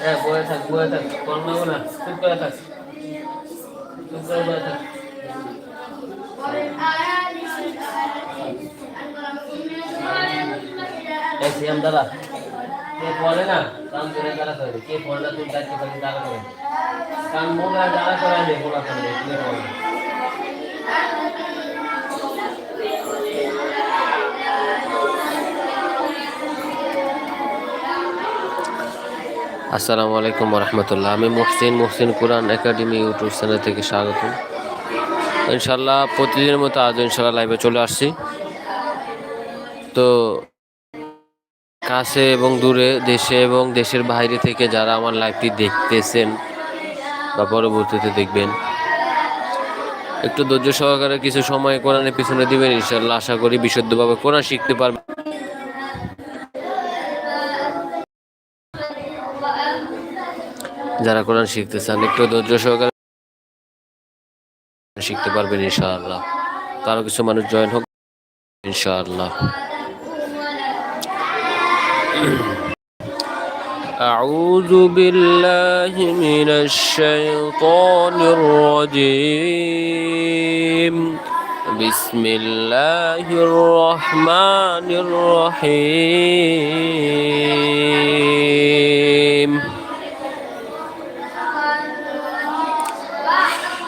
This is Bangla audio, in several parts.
হ্যাঁ বয়ে থাক বয়ে থাক নেব না, চুপ করে থাক। চুপ করে বয়ে থাক। সিএম দাদা, কে পড়ে না? কান ধরে দাঁড়া করে কে পড়ে না তুমি পাখি দাঁড়া করে কান মোগা দাঁড়া করে গোলা করে কে পড়ে আসসালামু আলাইকুম রহমতুল্লাহ আমি Muhsin Muhsin Quran academy YouTube channel থেকে স্বাগত ইনশাল্লাহ প্রতিদিনের মতো আজ ইনশাল্লাহ লাইভে চলে আসছি। তো কাছে এবং দূরে দেশে এবং দেশের বাইরে থেকে যারা আমার লাইভটি দেখতেছেন বা পরবর্তীতে দেখবেন, একটু ধৈর্য সহকারে কিছু সময় কোরআনের পিছনে দিবেন ইনশাল্লাহ আশা করি বিশুদ্ধভাবে কোরআন শিখতে পারবেন। যারা কোরআন শিখতে চান একটু ধৈর্য সহকারে শিখতে পারবেন ইনশাআল্লাহ কারো কিছু মানুষ জয়েন হোক ইনশাআল্লাহ أعوذ بالله من الشيطان الرجيم بسم الله الرحمن الرحيم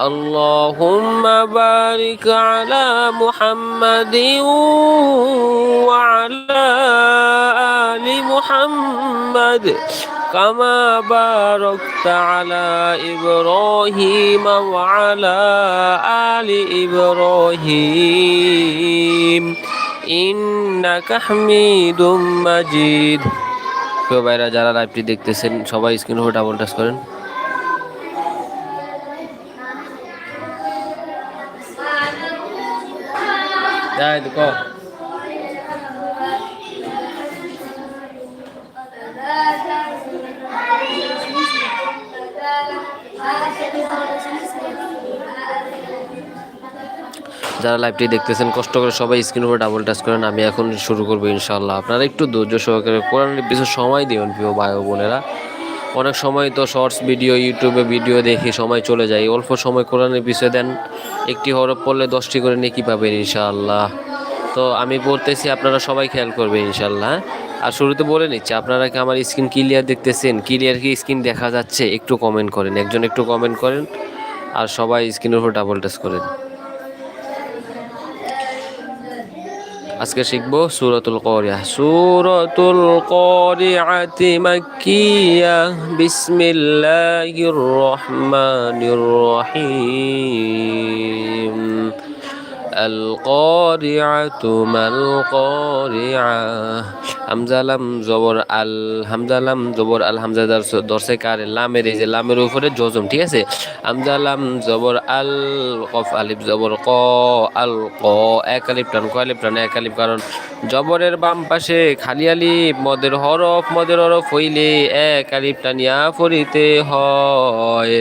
اللهم بارك على محمد وعلى آل محمد كما باركت على إبراهيم وعلى آل إبراهيم إنك حميد مجيد কেউ ভাইরা যারা লাইভটি দেখতেছেন সবাই স্ক্রিন উপর ডাবল টাচ করেন যাই তো। যারা লাইভটি দেখতেছেন, কষ্ট করে সবাই স্ক্রিন উপর ডাবল টাচ করেন, আমি এখন শুরু করব ইনশাল্লাহ আপনারা একটু ধৈর্য সহকারে কোরআনের কিছু সময় দিবেন, প্রিয় ভাই বোনেরা। অনেক সময় তো শর্টস ভিডিও ইউটিউবে ভিডিও দেখে সময় চলে যায়। অল্প সময় কোরআনের পিছিয়ে দেন একটি হরফ পড়লে দশটি করে নেকি পাবেন ইনশাআল্লাহ। তো আমি বলতেছি, আপনারা সবাই খেয়াল করবেন ইনশাল্লাহ আর শুরুতে বলে নিচ্ছি, আপনারা কি আমার স্ক্রিন ক্লিয়ার দেখতেছেন? ক্লিয়ার কি স্ক্রিন দেখা যাচ্ছে? একটু কমেন্ট করেন, একজন একটু কমেন্ট করেন, আর সবাই স্ক্রিনের উপর ডাবল টাচ করেন। আজকে শিখব সুরতুল করিয়া। সুরতুল করিয়াতি মাকিয়া বিসমিল্লাহির রহমানির রহিম। القارعة ما القارعة হামজা লাম জবর আল হামজা লাম জবর আল হামজা দর্শে কার লামের এই যে লামের উপরে জজম ঠিক আছে হামজা লাম জবর আল কফ আলিফ জবর ক আল ক এক আলিফ টান ক আলিফ টান এক আলিফ কারণ জবরের বাম পাশে খালি আলিফ মদের হরফ মদের হরফ হইলে এক আলিফ টানিয়া ফরিতে হয়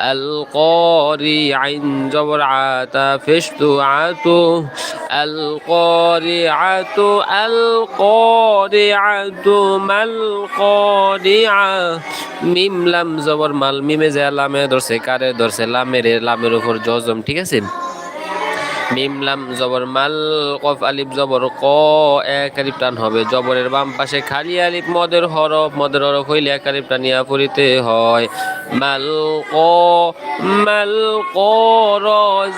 আল عن আইন জবর القارعة করিআতু মাল করিআ মিম লাম জবর মাল মিমে যে লামে ধরছে কারে ধরছে লামের লামের উপর জজম ঠিক আছে মিম লাম জবর মাল, কফ আলিফ জবর ক, এক আলিফ টান হবে। জবরের বাম পাশে খালি আলিফ, মদের হরফ মদের হরফ হইলে এক আলিফ টানিয়া পড়িতে হয়। মাল ক মাল ক, র,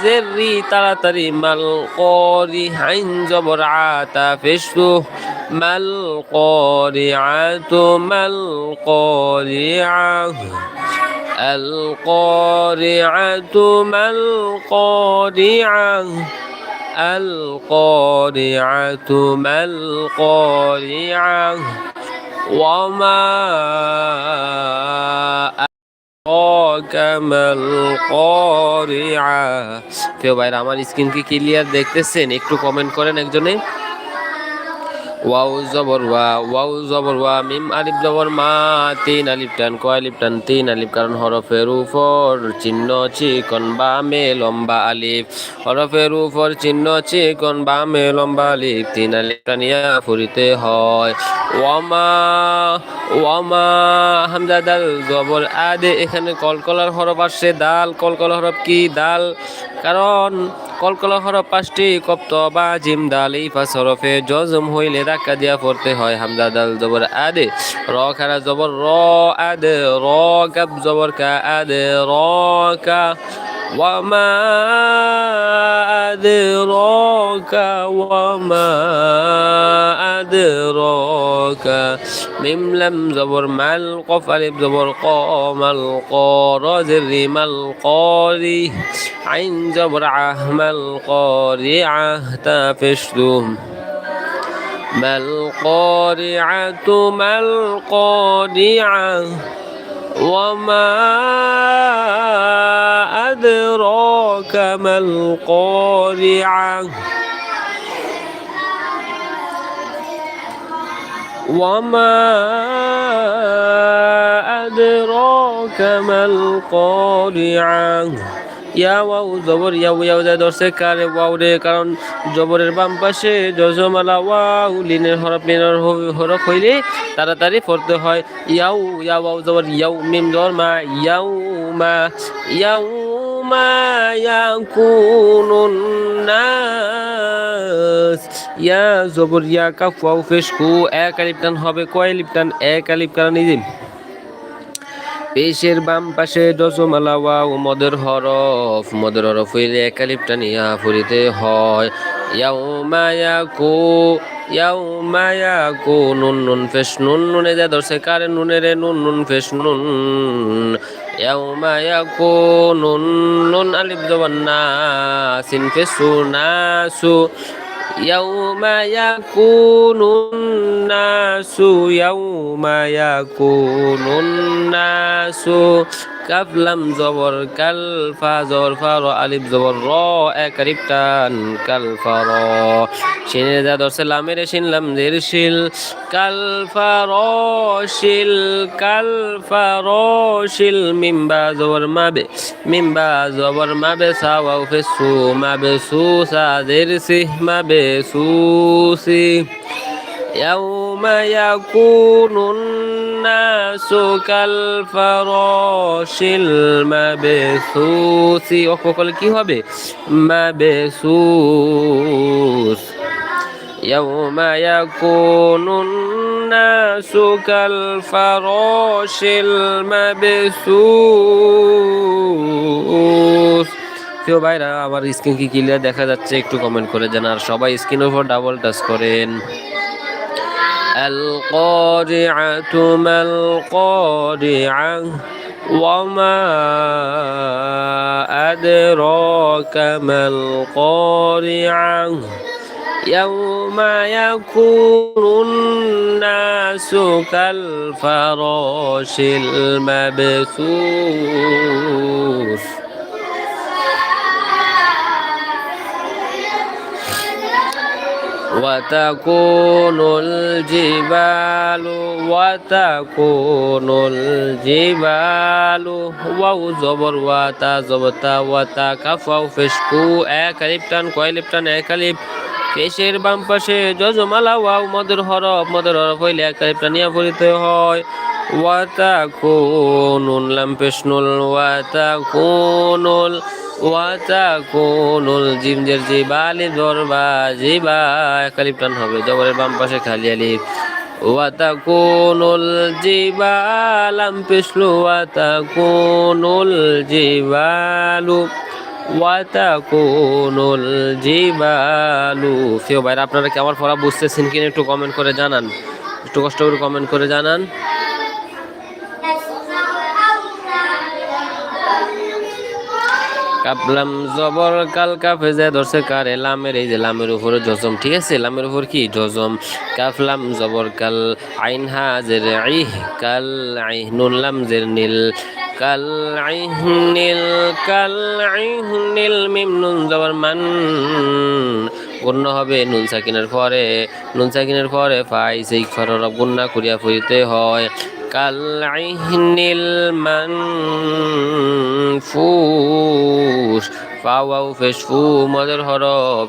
জেরি তাড়াতাড়ি মাল করি হাইন, জবর আতা ফেসু মাল করিআতু মাল করিআ القارعة ما القارعة القارعة ما القارعة وما أدراك ما القارعة কেউ ভাইরা আমার স্ক্রিন কি ক্লিয়ার দেখতেছেন একটু কমেন্ট করেন একজনে ওয়াও জবর ওয়া, ওয়াও জবর ওয়া, মিম আলিফ জবর মা, তিন আলিফ টান, কয় আলিফ টান, তিন আলিফ, কারণ হরফের উপর চিহ্ন চিকন বামে লম্বা আলিফ। হরফের উপর চিহ্ন চিকন বামে লম্বা আলিফ, তিন আলিফ টানিয়া ফুরিতে হয়। ওয়ামা ওয়ামা হামজা দাল জবর। আদে, এখানে কলকলার হরফ আসছে। দাল কলকলা হরফ কি? দাল। কারণ কলকলা হরফ পাঁচটি, কপ্ত, বা, জিম, দাল, এই পাঁচ হরফে জজম হইলে ধাক্কা দিয়া পড়তে হয় হামজা দাল জবর। আদে, র খারা জবর, র, আদে, র গাব জবর, কা, আদে, র, কা وما أدراك وما أدراك. ميم لم زبر مال قف ألف زبر قام القار ذري مال قاري عين زبر عهم القارعة تافشتم ما القارعة ما القارعة وما أدراك ما القارعة؟ وما أدراك ما القارعة؟ ইয়া জবর ইয়া ইয়া যা ধরছে কারে ওয়াও রে, কারণ জবরের বাম পাশে জজমালা ওয়াও, লিনের হরফ লিনের হরফ হইলে তাড়াতাড়ি পড়তে হয়। ইয়াও, ইয়া ওয়াও, জবর ইয়াও, মিম জবর মা, ইয়াও মা ইয়াও মা, ইয়াকুনুন নাস। ইয়া জবর, ইয়া কাফ, ওয়াও ফেশ কু, এক আলিফ টান হবে, কয় আলিফ টান? এক আলিফ কারণ নিজে পেশের বাম পাশে দশমালা ওয়াও, মদের হরফ মদের হরফ হইলে একালিপ টানিয়া ফুরিতে হয়। ইয়াউমা ইয়াকু ইয়াউমা ইয়াকু, নুন নুন ফেস নুন নুনে যা ধরছে, কারে নুনে নুন নুন ফেস নুন? ইয়াউমা ইয়াকু, নুন নুন আলিফ জবান না সিন ফেসু নাসু يوم يكون الناس يوم يكون الناس কাফ লাম জবর কাল ফা জবর ফা র আলিফ জবর র, এক আলিফ টান কাল ফা র। শিনে যা দর্শে লামের শিন, লাম জের শিল। কাল ফা র শিল, কাল ফা র শিল। মিম্বা জবর মাবে, মিম্বা জবর মাবে সা ওয়াও ফে সু, মাবে সু সা জের সি, মাবে সু সি। يوم يكون الناس كالفراش المبثوث অকল কি হবে মাবসুস يوم يكون الناس كالفراش المبثوث কেউ ভাইরা আমার স্ক্রিন কি ক্লিয়ার দেখা যাচ্ছে একটু কমেন্ট করে জানার সবাই স্ক্রিনের উপর ডাবল টাচ করেন القارعة ما القارعة وما أدراك ما القارعة يوم يكون الناس كالفراش المبثوث وتكون الجبال وتكون الجبال واو زبر واتا زبتا واتا কাফাও ফেসকু এক আলিফ টান কয় লিফ টান এক আলিফ পেশের বাম পাশে যজমালা ওয়াও মদের হরফ মদের হরফ হইলে এক আলিফ টানিয়া পড়িতে হয় ওয়াতা কোনুন লাম পেশনুল ওয়াতা কোনুল ওয়াতাকুনুল জিমজের জিবালি দরবা জিবা একালিপ টান হবে জবরের বাম পাশে খালি আলিফ। ওয়াতাকুনুল জিবালাম পিছলু ওয়াতাকুনুল জিবালু ওয়াতাকুনুল জিবালু। ফিও ভাইরা, আপনারা কি আমার পড়া বুঝতেছেন কিনা একটু কমেন্ট করে জানান। একটু কষ্ট করে কমেন্ট করে জানান। কাপলাম, জবর কাল কাফে যে ধরছে কারে, লামের এই যে লামের উপরে জজম, ঠিক আছে? লামের উপর কি জজম? কাফলাম জবর কাল, আইন হাজের, ইহ কাল, আইহ নুন, লাম জের নীল, কাল, আইহ নীল, কাল, আইহ নীল, মিম নুন, জবর মান গুণ্য হবে নুন সাকিনের পরে, নুন সাকিনের পরে ফাই সেই ফরর গুণ্য করিয়া ফুরিতে হয়। কাল আইহনিল মানফুস ফাওয়াও ফেস ফু মদর হর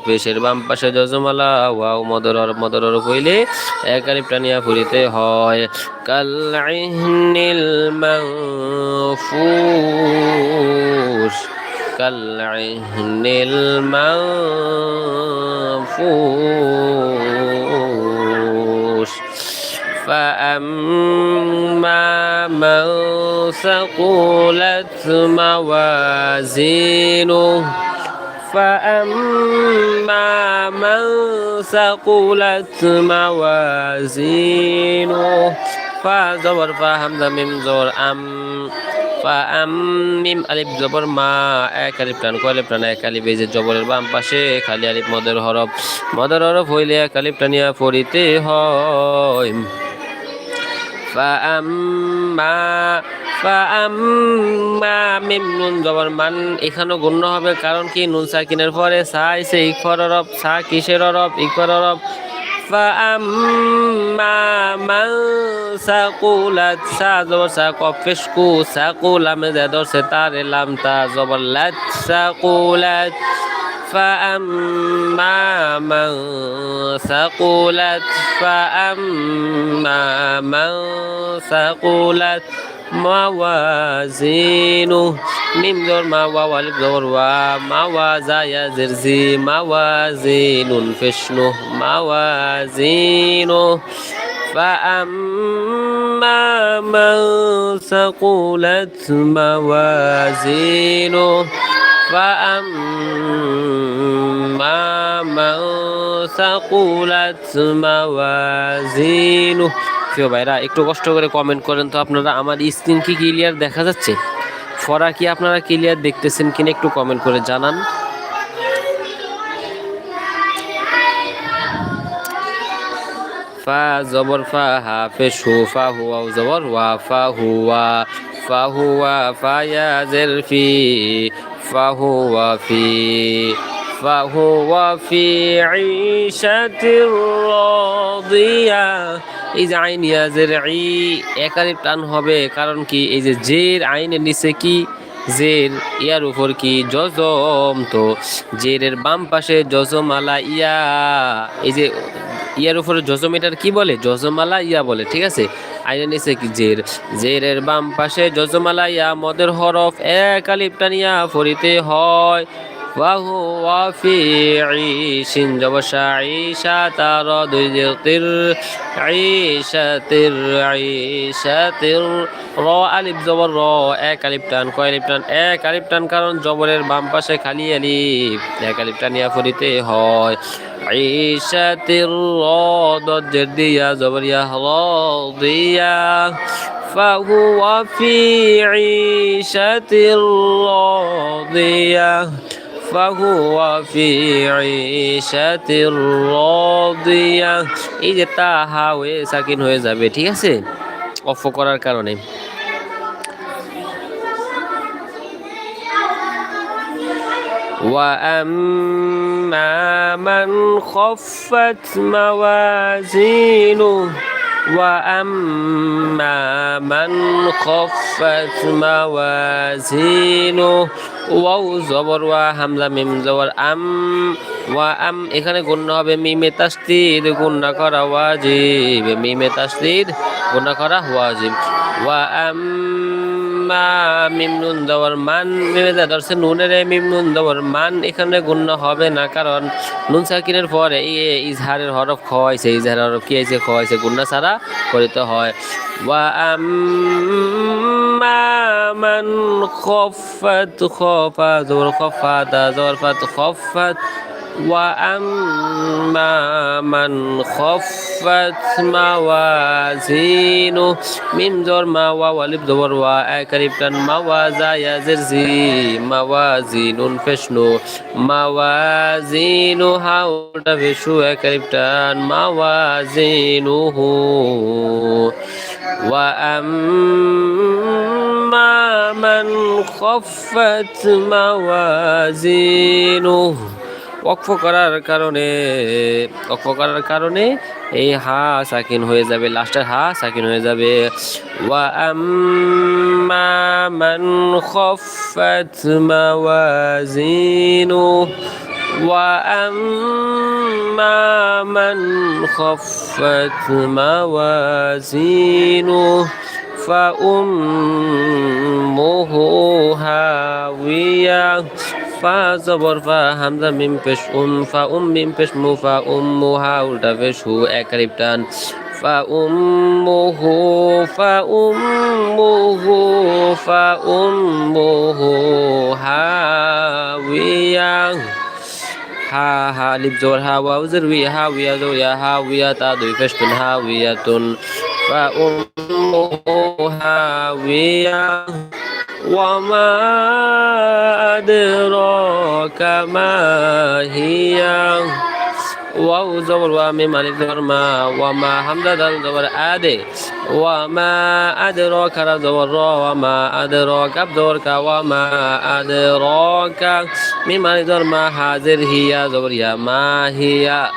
পেশের বাম পাশে যজমালা ওয়াও মদর হর মদর হর কইলে একালিপ টানিয়া ফুরিতে হয় কাল আইহনিল মানফুস কাল আইহনিল মানফুস فأما من ثقلت موازينه فأما من ثقلت موازينه فزبر فهمزة ميم زور أم فأم মিম আলিফ জবর মা এক আলিফ টান কয় আলিফ টান এক আলিফ এই যে জবরের বাম পাশে খালি আলিফ মদের হরফ মদের হরফ হইলে এক আলিফ টানিয়া পড়িতে হয় فأما فأما মিম নুন জবর মান এখানেও গণ্য হবে কারণ কি নুন সাকিনের পরে সা এসে ইকফর অরব সা কিসের অরব ইকফর অরব فأما من ثقلت সা জবর সা কফেশ কু সাকুল আমি দেদর সে তার লাম তা জবর লাত সাকুলাত فأما من ثقلت فأما من ثقلت موازينه. ميم دور ما واو الف دور وا موازا يا زرزي موازين فشنه موازينه. فأما من ثقلت موازينه. فأما من ثقلت موازينه প্রিয় ভাইরা একটু কষ্ট করে কমেন্ট করেন তো আপনারা আমার স্ক্রিন কি ক্লিয়ার দেখা যাচ্ছে ফরা কি আপনারা ক্লিয়ার দেখতেছেন কিনা একটু কমেন্ট করে জানান ফা জবর ফা হা ফেশ হু ফা হুয়া জবর ওয়া ফা হুয়া ফা হুয়া ফা ইয়া জের ফি ফা হুয়া ফি فهو في عيشة راضية এই যে আইন ইয়াজের ই একালিপ টান হবে কারণ কি এই যে জের আইনের নিচে কি জের ইয়ার উপর কি জজম তো জেরের বাম পাশে জজমালা ইয়া এই যে ইয়ার উপরে জজম এটার কি বলে জজমালা ইয়া বলে ঠিক আছে আইনের নিচে কি জের? জেরের বাম পাশে জজমালাইয়া মদের হরফ এক আলিপ ফরিতে হয়। وهو في عيش جبشا عيشة ترى ذكر عيشة عيشة র আলিফ জবর র এক আলিফ টান কয় আলিফ টান এক আলিফ টান কারণ জবরের বাম পাশে খালি আলিফ এক আলিফ টানিয়া ফরিতে হয় عيشة الراد الجردية زبرية راضية فهو في عيشة راضية فهو في عيشة راضية এই যে তা হা হয়ে সাকিন হয়ে যাবে ঠিক আছে অফ করার কারণে وأما من خفت موازينه وأما من خفت موازينه ওয়াও, জবর ওয়া, হামজা, মিম, জবর, আম, ওয়া, আম। এখানে গুণ হবে মিমে তাসদিদ, গুণ করা ওয়াজিব। মিমে তাসদিদ, গুণ করা ওয়াজিব। ওয়া আম্মা মিম, নুন দেওয়ার মান। মিমে ধরছে নুনের মিম, নুন দেওয়ার মান। এখানে গণ্য হবে না, কারণ নুন সাকিনের পরে ইজহারের হরফ খ হয়েছে। ইজহারের হরফ কি হয়েছে? খ হয়েছে। গুন্না ছাড়া করিতে হয়। ওয়া আম্মা من خفت خفا زور خفت زور فت خفت وأما من خفت موازينه ميم زور ما وولب زور وأكرب تن موازا يزرزي موازين فشنو موازين هاوتا فشو أكرب تن موازينه وأما من خفت موازينه ওকফ করার কারণে ওকফ করার কারণে এই হা সাকিন হয়ে যাবে লাস্টের হা সাকিন হয়ে যাবে ওয়া আম্মা মান খফাত মাওয়াজিনু ওয়া আম্মা وأما من خفت موازينه فأمه هاوية فزبر فهمزة ميم فش أم فأم ميم فش مو فأمها ولد فش هو أكريبتان فأمه فأمه فأمه هاوية حا ها لب زور ها واو زروي ها ويا زويا ها ويا تا دوي فشتن ها ويا تن فأمها ويا وما أدراك ما هي واو زبر وميم زبر ما وما حمزة دال زبر آدي. وما أدراك را زبر را وما أدراك بدورك وما أدراك ميم ألف زبر ما حاضر هي زبر يا ما هي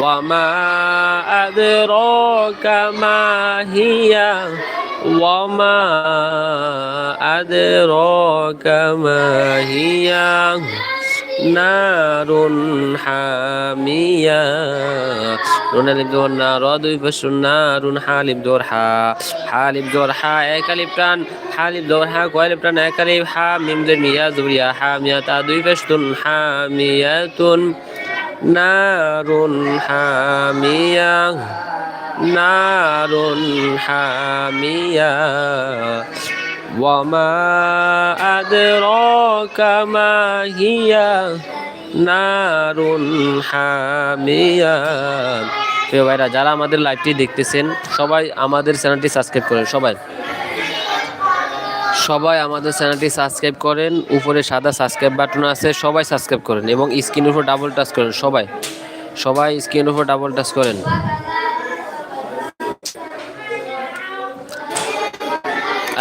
وما أدراك ما هي وما أدراك ما هي নারুন হামিয়া। রুন আলিম দোর না, র দুই পাশে নারুন হালিম দোর হা। হালিম দোর হা, এক আলিম প্রাণ হালিম দোর হা কয়ালিফ প্রাণ, এক আলিম হা, মিম জোর মিয়া, জুরিয়া হামিয়া তা দুই পাশে হামিয়াতুন নারুন হামিয়া নারুন হামিয়া وما أدراك ما هي نار حامية প্রিয় ভাইরা যারা আমাদের লাইভটি দেখতেছেন সবাই আমাদের চ্যানেলটি সাবস্ক্রাইব করেন সবাই সবাই আমাদের চ্যানেলটি সাবস্ক্রাইব করেন উপরে সাদা সাবস্ক্রাইব বাটন আছে সবাই সাবস্ক্রাইব করেন এবং স্ক্রিনের উপর ডাবল টাচ করেন সবাই সবাই স্ক্রিনের উপর ডাবল টাচ করেন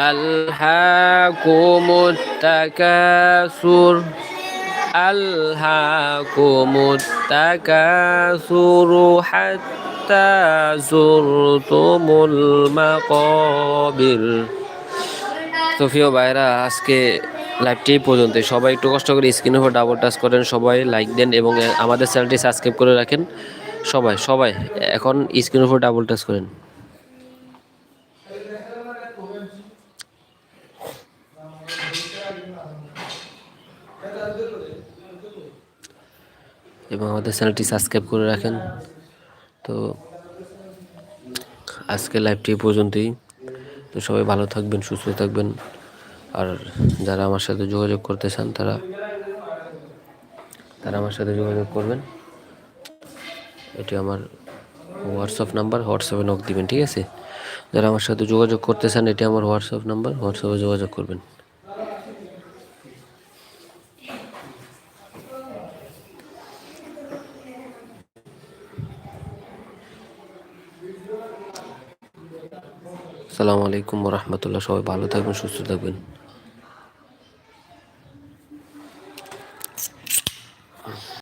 আল্লাহকুমুত তাকাসুর আল্লাহকুমুত তাকাসুরু হাত্তা জুরতুমুল মাকাবির। সোফিও ভাইরা, আজকে লাইভটি পর্যন্ত সবাই একটু কষ্ট করে স্ক্রিনের উপর ডাবল টাচ করেন, সবাই লাইক দেন এবং আমাদের চ্যানেলটি সাবস্ক্রাইব করে রাখেন। সবাই সবাই, এখন স্ক্রিনের ওপর ডাবল টাচ করেন। এবং আমাদের চ্যানেলটি সাবস্ক্রাইব করে রাখেন। তো আজকে লাইভটি এই পর্যন্তই। তো সবাই ভালো থাকবেন, সুস্থ থাকবেন। আর যারা আমার সাথে যোগাযোগ করতে চান, তারা তারা আমার সাথে যোগাযোগ করবেন। এটি আমার হোয়াটসঅ্যাপ নাম্বার হোয়াটসঅ্যাপে নক দিবেন, ঠিক আছে? যারা আমার সাথে যোগাযোগ করতে চান, এটি আমার হোয়াটসঅ্যাপ নাম্বার হোয়াটসঅ্যাপে যোগাযোগ করবেন। আসসালামু আলাইকুম রহমতুল্লাহ। সবাই ভালো থাকবেন সুস্থ থাকবেন।